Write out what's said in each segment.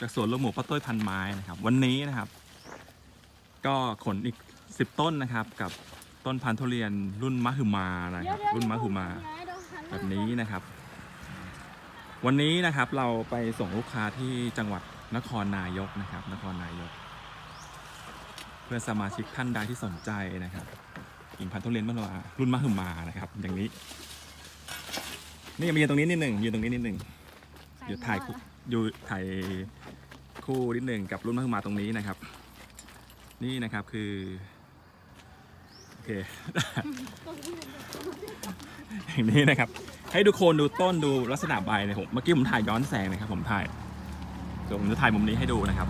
จากสวนลูกหมูป้าต้อยพันไม้นะครับ วันนี้นะครับ ก็ขนอีกสิบต้นนะครับ กับต้นพันธุ์ทุเรียนรุ่นมะฮึมานะครับ รุ่นมะฮึมาแบบนี้นะครับ วันนี้นะครับเราไปส่งลูกค้าที่จังหวัดนครนายกนะครับ นครนายก เพื่อนสมาชิกท่านใดที่สนใจนะครับกิ่งพันธุ์ทุเรียนมะมารุ่นมะฮึมานะครับ อย่างนี้ นี่มายืนตรงนี้นิดหนึ่งยืนตรงนี้นิดหนึ่งอยู่ถ่ายคู่อยู่ถ่าย คู่นิดหนึ่งกับรุ่นมะฮึมาตรงนี้นะครับ นี่นะครับคือ โอเค อย่างนี้นะครับ ให้ดูโคนดูต้นดูลักษณะใบเลยผมเมื่อกี้ผมถ่ายย้อนแสงนะครับ ผมถ่ายเดี๋ยวผมจะถ่ายมุมนี้ให้ดูนะครับ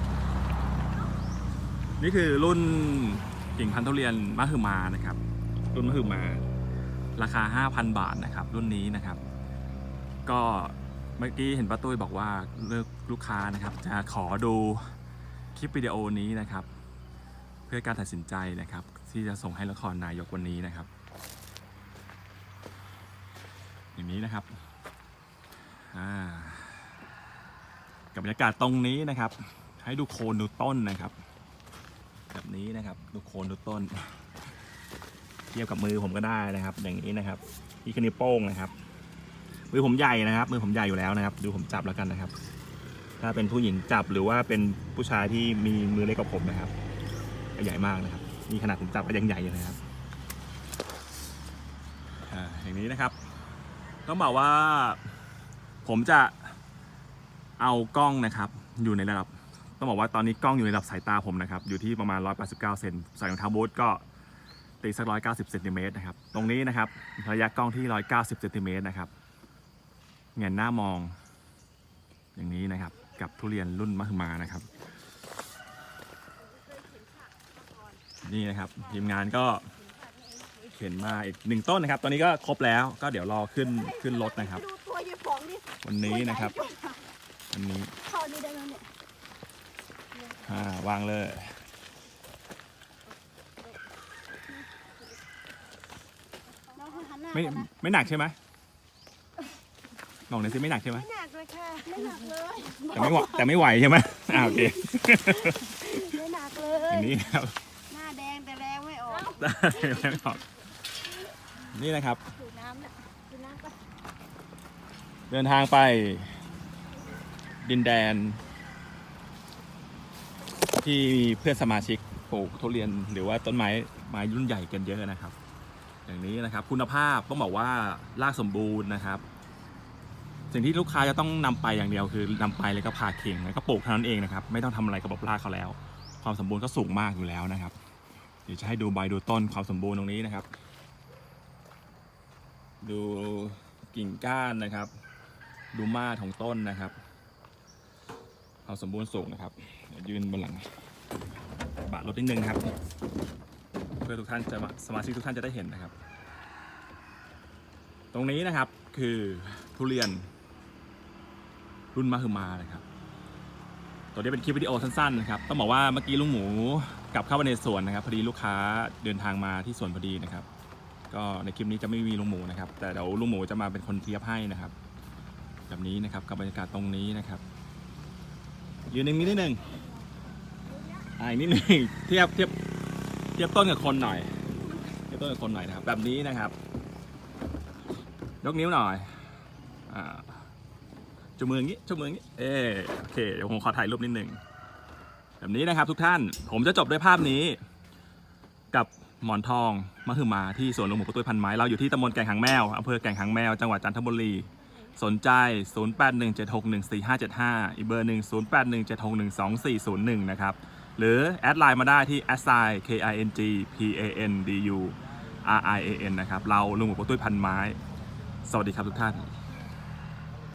นี่คือรุ่นกิ่งพันธุ์ทุเรียนมะฮือมานะครับ รุ่นมะฮือมา ราคา 5,000 บาทนะครับ รุ่นนี้นะครับ ก็ มื่อกี้เห็นป้าตุ้ยบอกว่าเลือกลูกค้านะครับ จะขอดูคลิปวิดีโอนี้นะครับ เพื่อการตัดสินใจนะครับ ที่จะส่งให้ละครนายกวันนี้นะครับ อย่างนี้นะครับกับบรรยากาศตรงนี้นะครับ ให้ดูโคนดูต้นนะครับ แบบนี้นะครับดูโคนดูต้น เทียบกับมือผมก็ได้นะครับ อย่างนี้นะครับนี่คือนิ้วโป้งนะครับ มือผมใหญ่นะครับ มือผมใหญ่อยู่แล้วนะครับ ดูผมจับแล้วกันนะครับ ถ้าเป็นผู้หญิงจับหรือว่าเป็นผู้ชายที่มีมือเล็กกว่าผมนะครับใหญ่มากนะครับนี่ขนาดผมจับก็ยังใหญ่อยู่นะครับอ่าอย่างนี้นะครับต้องบอกว่า ผมจะเอากล้องนะครับ อยู่ในระดับต้องบอกว่าตอนนี้กล้องอยู่ในระดับสายตาผมนะครับ อยู่ที่ประมาณ 189 เซนใส่รองเท้าบูทก็ตีสัก 190 เซนติเมตรนะครับ ตรงนี้นะครับ ระยะกล้องที่ 190 เซนติเมตรนะครับ เงยหน้ามอง อย่างนี้นะครับ กับทุเรียนรุ่นมหึมานะครับ นี่นะครับทีมงานก็เข็นมาอีกหนึ่งต้นนะครับ ตอนนี้ก็ครบแล้วก็เดี๋ยวรอขึ้นขึ้นรถนะครับ ดูตัวยายฟองดิวันนี้นะครับ วันนี้เข้านี่ได้ไหมเนี่ยอ่าวางเลยน้องหันหน้าไม่ไม่หนักใช่ไหม ลองหน่อยสิไม่หนักใช่ไหมไม่หนักเลยค่ะ ไม่หนักเลยแต่ไม่ไหวแต่ไม่ไหวใช่ไหมอ่าโอเคไม่หนักเลอยย่างนี้ครับ หน้าแดงแต่แรงไม่ออกได้ไม่ออกนี่นะครับ ดูน้ำน่ะดูน้ำไปเดินทางไป ดินแดน ที่มีเพื่อนสมาชิกปลูกทุเรียนหรือว่าต้นไม้ไม้รุ่นใหญ่กันเยอะนะครับ อย่างนี้นะครับ คุณภาพต้องบอกว่ารากสมบูรณ์นะครับ สิ่งที่ลูกค้าจะต้องนำไปอย่างเดียวคือนำไปแล้วก็ผ่าเข่งแล้วก็ปลูกเท่านั้นเองนะครับไม่ต้องทำอะไรกับระบรากเขาแล้ว ความสมบูรณ์ก็สูงมากอยู่แล้วนะครับ เดี๋ยวจะให้ดูใบดูต้นความสมบูรณ์ตรงนี้นะครับ ดูกิ่งก้านนะครับ ดูมาของต้นนะครับความสมบูรณ์สูงนะครับยืนบนหลังบาดรถนิดนึงครับ เพื่อทุกท่านจะสมาชิกทุกท่านจะได้เห็นนะครับ ตรงนี้นะครับคือทุเรียน รุ่นมะฮือมานะครับ ตัวนี้เป็นคลิปวิดีโอสั้นๆนะครับ ต้องบอกว่าเมื่อกี้ลุงหมูกลับเข้าไปในสวนนะครับ พอดีลูกค้าเดินทางมาที่สวนพอดีนะครับ ก็ในคลิปนี้จะไม่มีลุงหมูนะครับ แต่เดี๋ยวลุงหมูจะมาเป็นคนเทียบให้นะครับ แบบนี้นะครับกับบรรยากาศตรงนี้นะครับ ยืนหนึ่งนิดหนึ่งอ่าอีกนิดหนึ่งเทียบเทียบเทียบต้นกับคนหน่อย เทียบต้นกับคนหน่อยนะครับ แบบนี้นะครับ ยกนิ้วหน่อย อ่า จูมืออย่างนี้จูมืออย่างนี้เออโอเค เดี๋ยวผมขอถ่ายรูปนิดนึง แบบนี้นะครับทุกท่าน ผมจะจบด้วยภาพนี้ กับหมอนทองมะฮือมาที่สวนลุงหมูประตูพันไม้ เราอยู่ที่ตำบลแก่งหางแมวอำเภอแก่งหางแมว จังหวัดจันทบุรี สนใจ 0817614575 อีกเบอร์หนึ่ง0817612401 นะครับ หรือแอดไลน์มาได้ที่ s i k i n g p a n d u r i a n นะครับ เราลุงหมูประตูพันไม้ สวัสดีครับทุกท่าน